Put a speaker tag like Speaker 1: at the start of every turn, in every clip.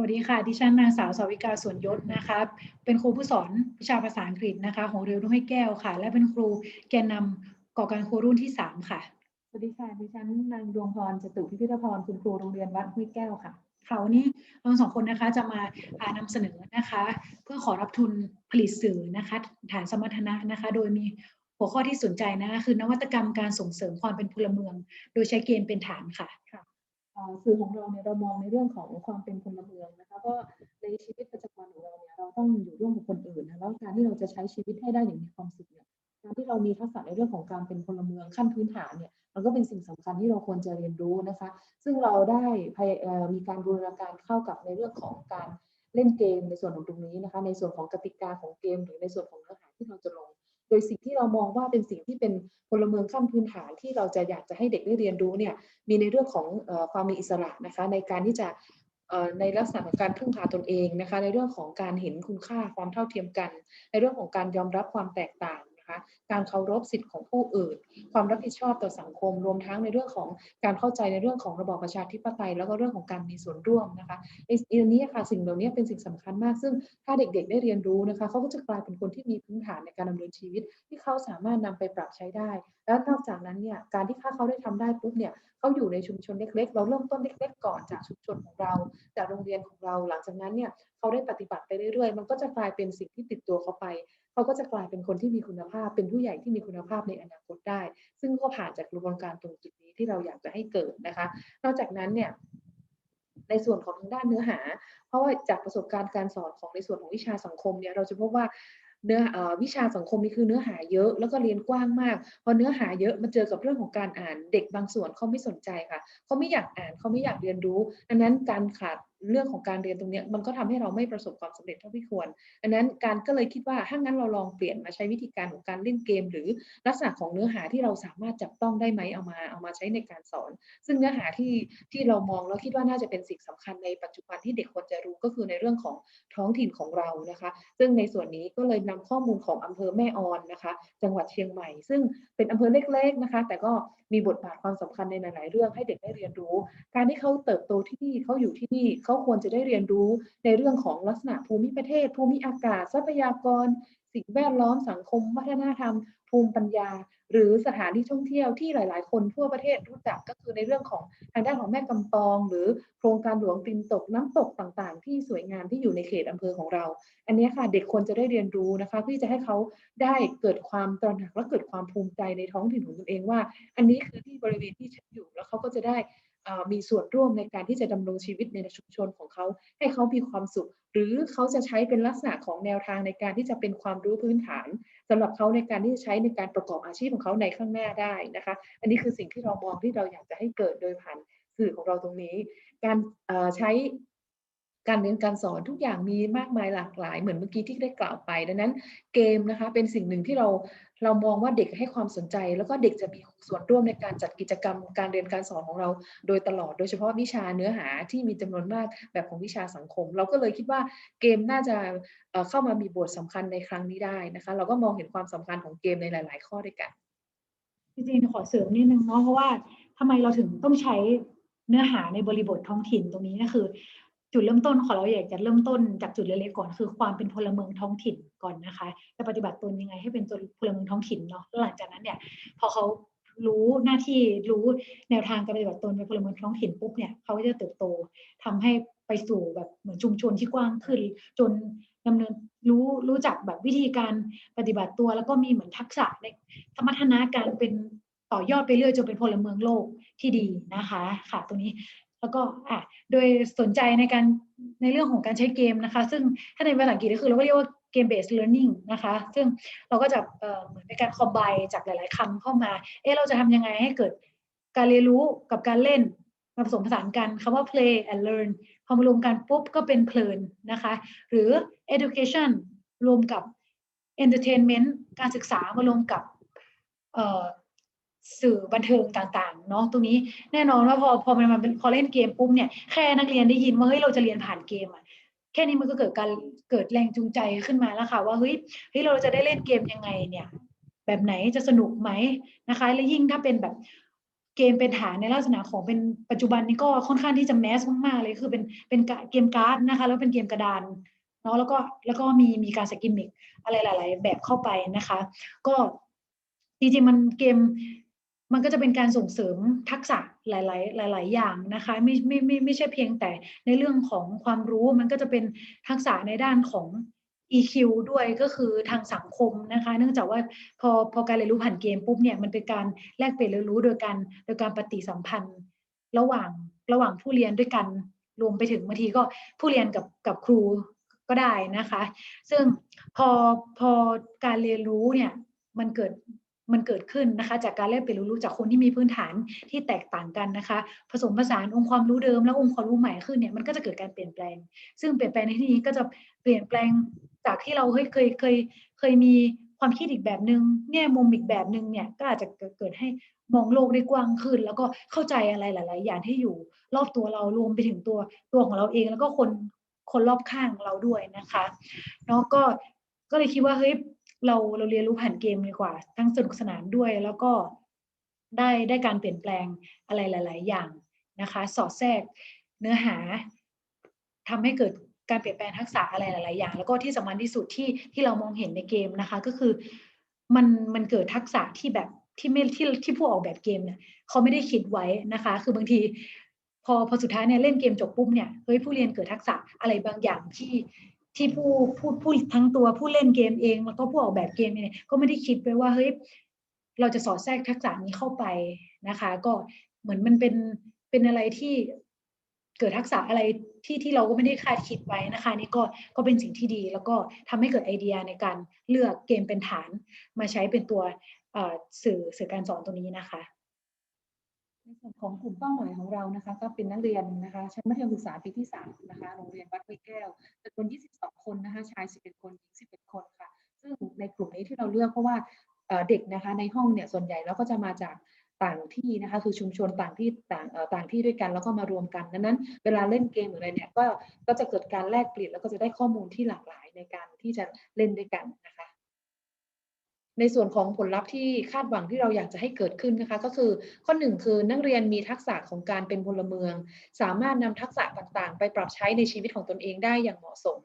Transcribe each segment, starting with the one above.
Speaker 1: วัสดีค่ะ ดิฉันนางสาวสาวิกาสวนยศนะคะ เป็นครูผู้สอนวิชาภาษาอังกฤษนะคะ ของเรียวรุ่งให้แก้วค่ะ และเป็นครูแกนนำก่อการครูรุ่นที่สามค่ะ
Speaker 2: สวัสดีค่ะ ดิฉันนางดวงพรจตุพิพิธพรคุณครูโรงเรียนวัดห้วยแก้วค่ะ
Speaker 1: ค่ะวันนี้เราสองคนนะคะจะมาอ่านำเสนอนะคะ เพื่อขอรับทุนผลิตสื่อนะคะ ฐานสมรรถนะนะคะ โดยมีหัวข้อที่สนใจนะคะคือนวัตกรรมการส่งเสริมความเป็นพลเมือง โดยใช้เกมเป็นฐานค่ะ
Speaker 2: เอ่อ สื่อของเราเนี่ยเรามองในเรื่องของความเป็นพลเมืองนะคะเพราะในชีวิตประจำวันของเราเนี่ยเราต้องอยู่ร่วมกับคนอื่นนะแล้วการที่เราจะใช้ชีวิตให้ได้อย่างมีความสุขเนี่ยการที่เรามีทักษะในเรื่องของการเป็นพลเมืองขั้นพื้นฐานเนี่ยมันก็เป็นสิ่งสำคัญที่เราควรจะเรียนรู้นะคะ ซึ่งเราได้พยเอ่อมีการบูรณาการเข้ากับในเรื่องของการเล่นเกมในส่วนของตรงนี้นะคะ ในส่วนของกติกาของเกม หรือในส่วนของเนื้อหาที่เราจะลง โดยสิ่งที่เรามองว่าเป็นสิ่งที่เป็นพลเมืองขั้นพื้นฐานที่เราจะอยากจะให้เด็กได้เรียนรู้เนี่ยมีในเรื่องของอความมีอิสระนะคะในการที่จะในลักษณะของการพึ่งพาตนเองนะคะในเรื่องของการเห็นคุณค่าความเท่าเทียมกัน ในเรื่องของการยอมรับความแตกต่าง นะคะ การเคารพสิทธิของผู้อื่น ความรับผิดชอบต่อสังคม รวมทั้งในเรื่องของการเข้าใจในเรื่องของระบอบประชาธิปไตย แล้วก็เรื่องของการมีส่วนร่วมนะคะไอ้ไอันนี้ค่ะสิ่งเหล่านี้เป็นสิ่งสำคัญมาก ซึ่งถ้าเด็กๆ ได้เรียนรู้นะคะเขาก็จะกลายเป็นคนที่มีพื้นฐานในการดำเนินชีวิต ที่เขาสามารถนำไปปรับใช้ได้ และนอกจากนั้นเนี่ยการที่ถ้าเขาได้ทำได้ปุ๊บเนี่ยเขาอยู่ในชุมชนเล็กๆ เราเริ่มต้นเล็กๆ ก่อนจากชุมชนของเรา จากโรงเรียนของเรา หลังจากนั้นเนี่ยเขาได้ปฏิบัติไปเรื่อยๆ มันก็จะกลายเป็นสิ่งที่ติดตัวเขาไป เขาก็จะกลายเป็นคนที่มีคุณภาพ เป็นผู้ใหญ่ที่มีคุณภาพในอนาคตได้ ซึ่งก็ผ่านจากกระบวนการตรงจุดนี้ที่เราอยากจะให้เกิดนะคะ นอกจากนั้นเนี่ยในส่วนของทางด้านเนื้อหา เพราะว่าจากประสบการณ์การสอนของในส่วนของวิชาสังคมเนี่ยเราจะพบว่าเนื้ออวิชาสังคมนี่คือเนื้อหาเยอะแล้วก็เรียนกว้างมาก พอเนื้อหาเยอะมาเจอกับเรื่องของการอ่านเด็กบางส่วนเขาไม่สนใจค่ะเขาไม่อยากอ่านเขาไม่อยากเรียนรู้ดังนั้นการขาด เรื่องของการเรียนตรงนี้มันก็ทำให้เราไม่ประสบความสำเร็จเท่าที่ควรดังนั้นการก็เลยคิดว่าถ้างั้นเราลองเปลี่ยนมาใช้วิธีการของการเล่นเกม หรือลักษณะของเนื้อหาที่เราสามารถจับต้องได้ไหมเอามาเอามาใช้ในการสอน ซึ่งเนื้อหาที่ที่เรามองแล้วคิดว่าน่าจะเป็นสิ่งสำคัญในปัจจุบันที่เด็กควรจะรู้ก็คือในเรื่องของท้องถิ่นของเรานะคะ ซึ่งในส่วนนี้ก็เลยนำข้อมูลของอำเภอแม่ออนนะคะ จังหวัดเชียงใหม่ ซึ่งเป็นอำเภอเล็ก ๆนะคะ แต่ก็มีบทบาทความสำคัญในหลาย ๆ เรื่องให้เด็กได้เรียนรู้ การที่เขาเติบโตที่นี่เขาอยู่ที่นี่เขาควรจะได้เรียนรู้ในเรื่องของลักษณะภูมิประเทศ ภูมิอากาศ ทรัพยากร สิ่งแวดล้อมสังคม วัฒนธรรม ภูมิปัญญา หรือสถานที่ท่องเที่ยวที่หลาย ๆ คนทั่วประเทศรู้จักก็คือในเรื่องของทางด้านของแม่กำปอง หรือโครงการหลวงตินตกน้ำตกต่าง ๆ ที่สวยงามที่อยู่ในเขตอำเภอของเรา อันนี้ค่ะเด็กควรจะได้เรียนรู้นะคะเพื่อจะให้เขาได้เกิดความตระหนักและเกิดความภูมิใจในท้องถิ่นของตนเองว่า อันนี้คือที่บริเวณที่ฉันอยู่แล้วเขาก็จะได้ มีส่วนร่วมในการที่จะดำรงชีวิตในชุมชนของเขา ให้เขามีความสุข หรือเขาจะใช้เป็นลักษณะของแนวทางในการที่จะเป็นความรู้พื้นฐานสำหรับเขาในการที่จะใช้ในการประกอบอาชีพของเขาในข้างหน้าได้นะคะ อันนี้คือสิ่งที่เรามองที่เราอยากจะให้เกิดโดยผ่านสื่อของเราตรงนี้ การใช้ การเรียนการสอนทุกอย่างมีมากมายหลากหลาย เหมือนเมื่อกี้ที่ได้กล่าวไป ดังนั้นเกมนะคะเป็นสิ่งหนึ่งที่เราเรามองว่าเด็กให้ความสนใจ แล้วก็เด็กจะมีส่วนร่วมในการจัดกิจกรรมการเรียนการสอนของเราโดยตลอด โดยเฉพาะวิชาเนื้อหาที่มีจำนวนมากแบบของวิชาสังคม เราก็เลยคิดว่าเกมน่าจะเข้ามามีบทสำคัญในครั้งนี้ได้นะคะ เราก็มองเห็นความสำคัญของเกมในหลาย ๆ ข้อด้วยกัน
Speaker 1: จริงๆขอเสริมนิดนึงเนาะเพราะว่าทำไมเราถึงต้องใช้เนื้อหาในบริบทท้องถิ่นตรงนี้ก็คือ จุดเริ่มต้นของเราอยากจะเริ่มต้นจากจุดเล็กๆก่อนคือความเป็นพลเมืองท้องถิ่นก่อนนะคะจะปฏิบัติตนยังไงให้เป็นตัวพลเมืองท้องถิ่นเนาะหลังจากนั้นเนี่ยพอเขารู้หน้าที่รู้แนวทางการปฏิบัติตนเป็นพลเมืองท้องถิ่นปุ๊บเนี่ยเขาก็จะเติบโตทำให้ไปสู่แบบเหมือนชุมชนที่กว้างขึ้น จนดำเนินรู้รู้จักแบบวิธีการปฏิบัติตัว แล้วก็มีเหมือนทักษะในสมรรถนะการเป็นต่อยอดไปเรื่อยจนเป็นพลเมืองโลกที่ดีนะคะ ค่ะตรงนี้ แล้วก็อะโดยสนใจในการในเรื่องของการใช้เกมนะคะ ซึ่งถ้าในภาษาอังกฤษก็คือเราก็เรียกว่าเกม based learning นะคะ ซึ่งเราก็จะเอ่อเหมือนเป็นการคอมไบจากหลาย ๆคำเข้ามา เอ๊ะเราจะทำยังไงให้เกิดการเรียนรู้กับการเล่นมาผสมผสานกันคำว่า play and learn พอมารวมกันปุ๊บก็เป็นเพลินนะคะ หรือ education รวมกับ entertainment การศึกษามารวมกับ สื่อบันเทิงต่างๆเนาะตรงนี้แน่นอนว่าพอพอมันมาเป็นพอเล่นเกมปุ๊บเนี่ยแค่นักเรียนได้ยินว่าเฮ้ยเราจะเรียนผ่านเกมอะแค่นี้มันก็เกิดการเกิดแรงจูงใจขึ้นมาแล้วค่ะว่าเฮ้ยเฮ้ยเราจะได้เล่นเกมยังไงเนี่ย แบบไหนจะสนุกไหมนะคะ และยิ่งถ้าเป็นแบบเกมเป็นฐานในลักษณะของเป็นปัจจุบันนี้ก็ค่อนข้างที่จะแมสมากๆเลยคือเป็นเป็นเกมการ์ดนะคะ แล้วเป็นเกมกระดานเนาะแล้วก็แล้วก็มีมีการสกิมมิกอะไรหลาย ๆ แบบเข้าไปนะคะ ก็จริงๆมันเกม มันก็จะเป็นการส่งเสริมทักษะหลาย ๆ หลาย ๆ อย่างนะคะไม่ไม่ไม่ไม่ใช่เพียงแต่ในเรื่องของความรู้มันก็จะเป็นทักษะในด้านของ EQ ด้วยก็คือทางสังคมนะคะ เนื่องจากว่าพอพอการเรียนรู้ผ่านเกมปุ๊บเนี่ยมันเป็นการแลกเปลี่ยนเรียนรู้โดยการโดยการปฏิสัมพันธ์ ระหว่างระหว่างผู้เรียนด้วยกันรวมไปถึงบางทีก็ผู้เรียนกับกับครูก็ได้นะคะ ซึ่งพอพอการเรียนรู้เนี่ยมันเกิด มันเกิดขึ้นนะคะ จากการแลกเปลี่ยนรู้จากคนที่มีพื้นฐานที่แตกต่างกันนะคะ ผสมผสานองค์ความรู้เดิมและองค์ความรู้ใหม่ขึ้นเนี่ยมันก็จะเกิดการเปลี่ยนแปลง ซึ่งเปลี่ยนแปลงในที่นี้ก็จะเปลี่ยนแปลงจากที่เราเคยเคยเคยเคยมีความคิดอีกแบบหนึง่งแง่มุมอีกแบบหนึ่งเนี่ยก็อาจจะเกิดเกิดให้มองโลกได้กว้างขึ้น แล้วก็เข้าใจอะไรหลาย ๆ อย่างที่อยู่รอบตัวเรารวมไปถึงตัวตัวของเราเอง แล้วก็คนคนรอบข้างเราด้วยนะคะเนาะก็ก็เลยคิดว่าเฮ้ย เราเราเรียนรู้ผ่านเกมดีกว่า ทั้งสนุกสนานด้วยแล้วก็ได้ได้การเปลี่ยนแปลงอะไรหลาย ๆ อย่างนะคะ สอดแทรกเนื้อหาทำให้เกิดการเปลี่ยนแปลงทักษะอะไรหลาย ๆ อย่าง แล้วก็ที่สำคัญที่สุดที่ที่เรามองเห็นในเกมนะคะ ก็คือมันมันเกิดทักษะที่แบบที่ไม่ที่ที่ผู้ออกแบบเกมเนี่ยเขาไม่ได้คิดไว้นะคะ คือบางที พอพอสุดท้ายเนี่ยเล่นเกมจบปุ๊บเนี่ยเฮ้ยผู้เรียนเกิดทักษะอะไรบางอย่างที่ ที่ผู้ผู้ผู้ทั้งตัวผู้เล่นเกมเอง แล้วก็ผู้ออกแบบเกมเนี่ยก็ไม่ได้คิดไว้ว่าเฮ้ยเราจะสอดแทรกทักษะนี้เข้าไปนะคะ ก็เหมือนมันเป็นเป็นอะไรที่เกิดทักษะอะไรที่ที่เราก็ไม่ได้คาดคิดไว้นะคะ นี่ก็ก็เป็นสิ่งที่ดี แล้วก็ทำให้เกิดไอเดียในการเลือกเกมเป็นฐาน มาใช้เป็นตัวสื่อสื่อการสอนตรงนี้นะคะ
Speaker 2: ในส่วนของกลุ่มเป้าหมายของเรานะคะ ก็เป็นนักเรียนนะคะชั้นมัธยมศึกษาปีที่สามนะคะโรงเรียนวัดห้วยแก้วจำนวน 22 คนนะคะชาย 11 คนหญิง 11 คนค่ะ ซึ่งในกลุ่มนี้ที่เราเลือกเพราะว่าเด็กนะคะในห้องเนี่ยส่วนใหญ่แล้วก็จะมาจากต่างที่นะคะคือชุมชนต่างที่ต่างต่างที่ด้วยกันแล้วก็มารวมกันดังนั้น เวลาเล่นเกมหรืออะไรเนี่ยก็ก็จะเกิดการแลกเปลี่ยนแล้วก็จะได้ข้อมูลที่หลากหลายในการที่จะเล่นด้วยกันนะคะ ในส่วนของผลลัพธ์ที่คาดหวังที่เราอยากจะให้เกิดขึ้นนะคะ ก็คือข้อหนึ่งคือนักเรียนมีทักษะของการเป็นพลเมือง สามารถนำทักษะต่างๆ ไปปรับใช้ในชีวิตของตนเองได้อย่างเหมาะสม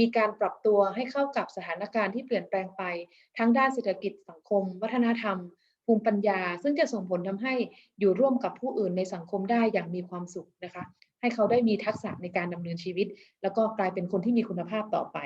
Speaker 2: มีการปรับตัวให้เข้ากับสถานการณ์ที่เปลี่ยนแปลงไป ทั้งด้านเศรษฐกิจสังคม วัฒนธรรม ภูมิปัญญา ซึ่งจะส่งผลทำให้อยู่ร่วมกับผู้อื่นในสังคมได้อย่างมีความสุขนะคะ ให้เขาได้มีทักษะในการดำเนินชีวิต แล้วก็กลายเป็นคนที่มีคุณภาพต่อไป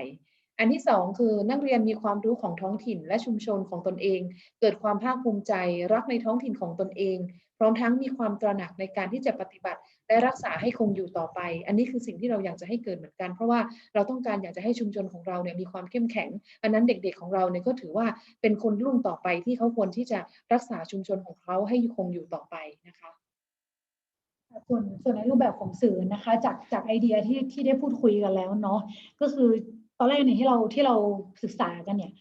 Speaker 2: อันที่สองคือนักเรียนมีความรู้ของท้องถิ่นและชุมชนของตนเอง เกิดความภาคภูมิใจ รักในท้องถิ่นของตนเอง พร้อมทั้งมีความตระหนักในการที่จะปฏิบัติ และรักษาให้คงอยู่ต่อไป อันนี้คือสิ่งที่เราอยากจะให้เกิดเหมือนกัน เพราะว่าเราต้องการอยากจะให้ชุมชนของเราเนี่ยมีความเข้มแข็ง อันนั้นเด็กๆของเราเนี่ยก็ถือว่าเป็นคนรุ่นต่อไปที่เขาควรที่จะรักษาชุมชนของเขาให้คงอยู่ต่อไปนะคะ
Speaker 1: ส่วนส่วนในรูปแบบของสื่อนะคะ จากจากไอเดียที่ที่ได้พูดคุยกันแล้วเนาะก็คือ ตอนแรกเนี่ยที่เราที่เราศึกษากันเนี่ย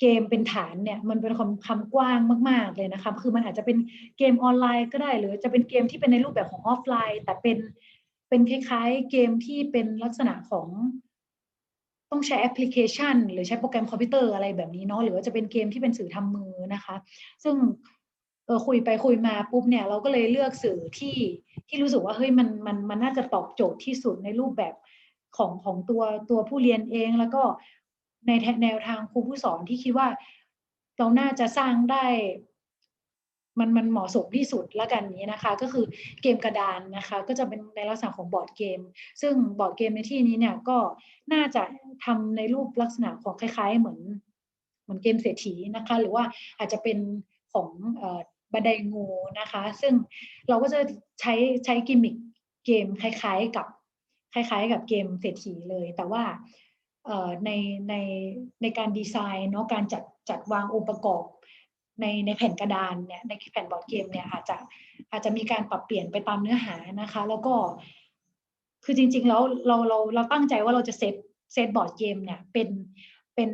Speaker 1: เกมเป็นฐานเนี่ยมันเป็นคำคำกว้างมาก ๆเลยนะคะคือมันอาจจะเป็นเกมออนไลน์ก็ได้ หรือจะเป็นเกมที่เป็นในรูปแบบของออฟไลน์ แต่เป็นเป็นคล้ายๆเกมที่เป็นลักษณะของต้องใช้แอปพลิเคชัน หรือใช้โปรแกรมคอมพิวเตอร์อะไรแบบนี้เนาะหรือว่าจะเป็นเกมที่เป็นสื่อทำมือนะคะ ซึ่งเออคุยไปคุยมาปุ๊บเนี่ยเราก็เลยเลือกสื่อที่ที่รู้สึกว่าเฮ้ยมันมันมันน่าจะตอบโจทย์ที่สุดในรูปแบบ ของของตัวตัวผู้เรียนเอง แล้วก็ในแนวทางครูผู้สอนที่คิดว่า เราน่าจะสร้างได้ มันมันเหมาะสมที่สุดล้วกันนี้นะคะ ก็คือเกมกระดานนะคะ ก็จะเป็นในลักษณะของบอร์ดเกม ซึ่งบอร์ดเกมในที่นี้เนี่ยก็น่าจะทำในรูปลักษณะของคล้าย ๆ เหมือนเหมือนเกมเศรษฐีนะคะ หรือว่าอาจจะเป็นของบันไดงูนะคะ ซึ่งเราก็จะใช้ใช้กิมมิคเกมคล้าย ๆกับ คล้ายๆ กับเกมเศรษฐีเลย แต่ว่าในในในการดีไซน์เนาะการจัดจัดวางองค์ประกอบในในแผ่นกระดานเนี่ยในแผ่นบอร์ดเกมเนี่ยอาจจะอาจจะมีการปรับเปลี่ยนไปตามเนื้อหานะคะ แล้วก็คือจริง ๆ แล้วเราเราเราตั้งใจว่าเราจะเซตเซตบอร์ดเกมเนี่ยเป็นเป็น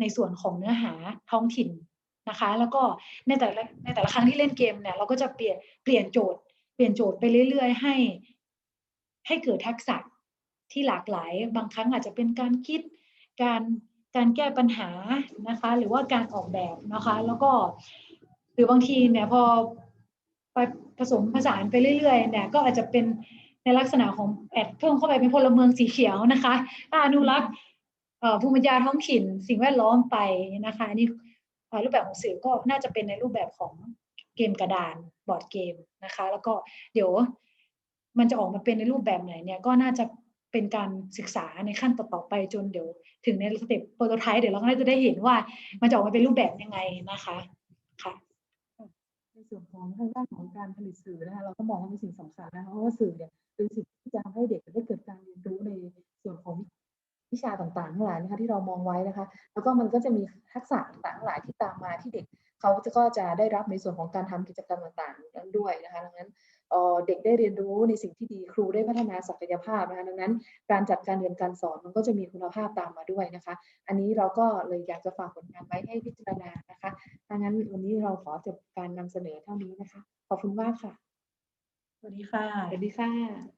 Speaker 1: ในส่วนของเนื้อหาท้องถิ่นนะคะ แล้วก็ในแต่ละในแต่ละครั้งที่เล่นเกมเนี่ยเราก็จะเปลี่ยนเปลี่ยนโจทย์ เปลี่ยนโจทย์ไปเรื่อย ๆ ให้ ให้เกิดทักษะที่หลากหลาย บางครั้งอาจจะเป็นการคิดการการแก้ปัญหานะคะ หรือว่าการออกแบบนะคะ แล้วก็หรือบางทีเนี่ยพอไปผสมผสานไปเรื่อยๆเนี่ยก็อาจจะเป็นในลักษณะของแอดเพิ่มเข้าไปเป็นพลเมืองสีเขียวนะคะอนุรักษ์ภูมิปัญญาท้องถิ่น สิ่งแวดล้อมไปนะคะนี่รูปแบบของสื่อก็น่าจะเป็นในรูปแบบของเกมกระดานบอร์ดเกมนะคะ แล้วก็เดี๋ยว มันจะออกมาเป็นในรูปแบบไหนเนี่ยก็น่าจะเป็นการศึกษาในขั้นต่อๆไปจนเดี๋ยว ถึงในสเต็ปโปรโตไทป์เดี๋ยวเราก็จะได้เห็นว่า มันจะออกมาเป็นรูปแบบยังไงนะคะค่ะ
Speaker 2: ในส่วนของทางด้านของการผลิตสื่อนะคะเราก็มองว่าเป็นสิ่งสำคัญนะคะเพราะว่าสื่อเนี่ยเป็นสิ่งที่จะทำให้เด็กได้เกิดการเรียนรู้ในส่วนของวิชาต่างๆทั้งหลายนะคะที่เรามองไว้นะคะ แล้วก็มันก็จะมีทักษะต่างๆทั้งหลายที่ตามมาที่เด็กเขาจะก็จะได้รับในส่วนของการทำกิจกรรมต่างๆนั้นด้วยนะคะดังนั้น เอ่อเด็กได้เรียนรู้ในสิ่งที่ดีครูได้พัฒนาศักยภาพนะคะดังนั้นการจัดการเรียนการสอนมันก็จะมีคุณภาพตามมาด้วยนะคะ อันนี้เราก็เลยอยากจะฝากผลงานไว้ให้พิจารณานะคะดังนั้นวันนี้เราขอจบการนำเสนอเท่านี้นะคะ ขอบคุณมากค่ะ
Speaker 1: สวัสดีค่ะ
Speaker 2: สวัสดีค่ะ